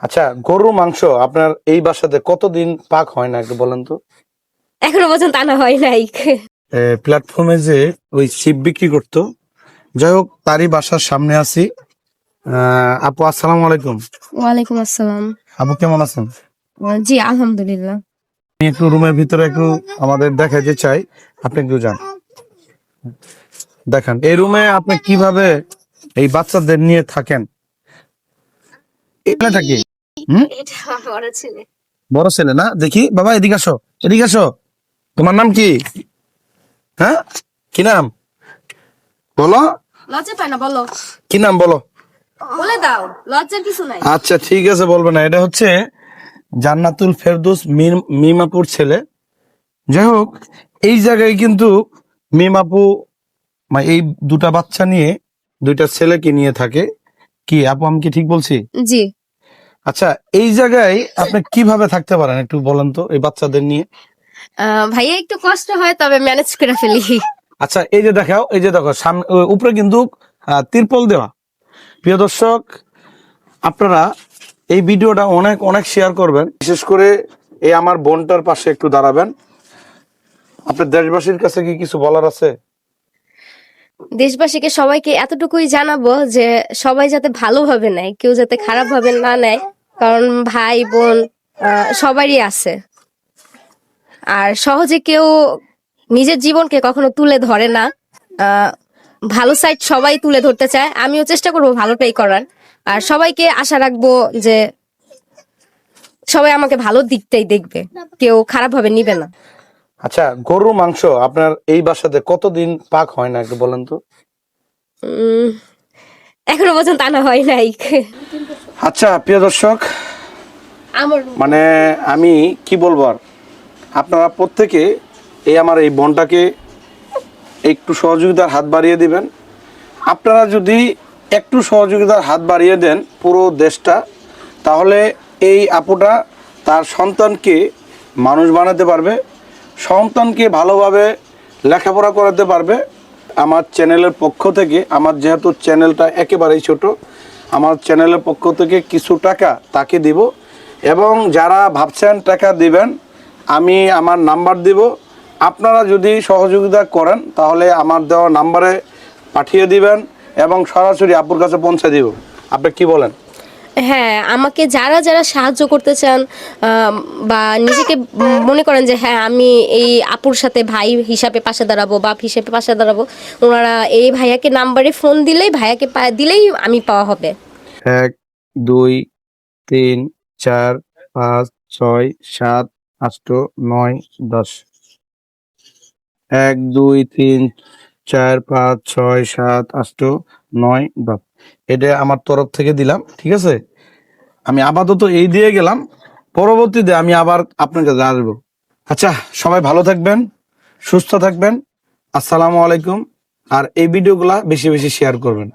আচ্ছা গরুর মাংস আপনার এই বাসাতে কতদিন পাক হয় না একটু বলেন তো? এখনও পর্যন্ত আনা হয় নাই। প্ল্যাটফর্মে যে ওই শিপ বিক্রি করতো যাই হোক তারই বাসার সামনে আছি। আহ, আপু আসসালামু আলাইকুম। ওয়ালাইকুম আসসালাম। আপু কেমন আছেন? জি আলহামদুলিল্লাহ। আমি একটু রুমের ভিতরে একটু আমাদের দেখাইতে চাই। আপনি একটু যান। দেখেন এই রুমে আপনি কীভাবে এই বাচ্চাদের নিয়ে থাকেন? এটা কি? বড় ছেলে। না? দেখি বাবা এদিকে আসো এদিকে আসো। তোমার নাম কি? হ্যাঁ? কি নাম? বলো। লজ্জা পায় না বলো। কি নাম বলো। বলে দাও লজ্জার কিছু নাই। আচ্ছা ঠিক আছে বলব না। এটা হচ্ছে জান্নাতুল ফেরদৌস মিমাপুর ছেলে। যাই হোক এই জায়গায় কিন্তু মিমাপু মানে এই দুটা বাচ্চা নিয়ে দুইটা ছেলেকে নিয়ে থাকে। কি আপু আমি কি ঠিক বলছি? জি। আচ্ছা এই জায়গায় আপনি কীভাবে থাকতে পারেন? একটু বলেন তো এই বাচ্চাদের নিয়ে। ভাইয়া একটু কষ্ট হয় তবে ম্যানেজ করে ফেলি। আচ্ছা এই যে দেখাও এই যে দেখো সামনে উপরে কিন্তু তিরপল দেওয়া। প্রিয় দর্শক আপনারা এই ভিডিওটা অনেক অনেক শেয়ার করবেন। বিশেষ করে এই আমার বোনটার পাশে একটু দাঁড়াবেন। আপনার দেশবাসীর কাছে কি কিছু বলার আছে? দেশবাসীকে সবাইকে এতটুকুই জানাব যে সবাই যাতে ভালোভাবে নেয় কেউ যাতে খারাপ ভাবে না নেয়। কারণ ভাই বোন সবারই আছে। আর সহজে কেউ নিজের জীবনকে কখনো তুলে ধরে না। ভালো সাইড সবাই তুলে ধরতে চায়। আমিও চেষ্টা করব ভালোটাই করার। আর সবাইকে আশা রাখব যে সবাই আমাকে ভালো দিকটাই দেখবে। কেউ খারাপ ভাবে নিবে না। আচ্ছা গরুর মাংস আপনার এই বাসাতে কতদিন পাক হয় না একটু বলেন তো? এখনও পর্যন্ত আনা হয় নাই। আচ্ছা প্রিয় দর্শক মানে আমি কি বলব আর? আপনারা প্রত্যেকে এই আমার এই বোনটাকে একটু সহযোগিতার হাত বাড়িয়ে দিবেন। আপনারা যদি একটু সহযোগিতার হাত বাড়িয়ে দেন পুরো দেশটা, তাহলে এই আপুটা তার সন্তানকে মানুষ বানাতে পারবে, সন্তানকে ভালোভাবে লেখাপড়া করাতে পারবে। আমার চ্যানেলের পক্ষ থেকে, আমার যেহেতু চ্যানেলটা একেবারেই ছোট, আমার চ্যানেলের পক্ষ থেকে কিছু টাকা তাকে দিব। এবং যারা ভাবছেন টাকা দিবেন আমি আমার নাম্বার দিব। আপনারা যদি সহযোগিতা করেন তাহলে আমার দেওয়া নাম্বারে পাঠিয়ে দিবেন এবং সরাসরি আপুর কাছে পৌঁছে দিব। আপনি কি বলেন? হ্যাঁ আমাকে যারা যারা সাহায্য করতে চান বা নিজেকে মনে করেন যে হ্যাঁ আমি এই আপুর সাথে ভাই হিসাবে পাশে দাঁড়াবো বাপ হিসেবে পাশে দাঁড়াবো ওনারা এই ভাইয়াকে নাম্বারে ফোন দিলেই ভাইয়াকে পা- দিলেই আমি পাওয়া হবে। এক দুই তিন চার, পাঁচ, ছয়, সাত আট নয়, দশ। এক, দুই, তিন, চার, পাঁচ, ছয়, সাত আট নয়, দশ। এটা আমার তরফ থেকে দিলাম, ঠিক আছে? আমি আপাতত এই দিয়ে গেলাম। পরবর্তীতে আমি আবার আপনার কাছে আসব আচ্ছা সবাই ভালো থাকবেন, সুস্থ থাকবেন। আসসালামু আলাইকুম। আর এই ভিডিওগুলা বেশি বেশি শেয়ার করবেন।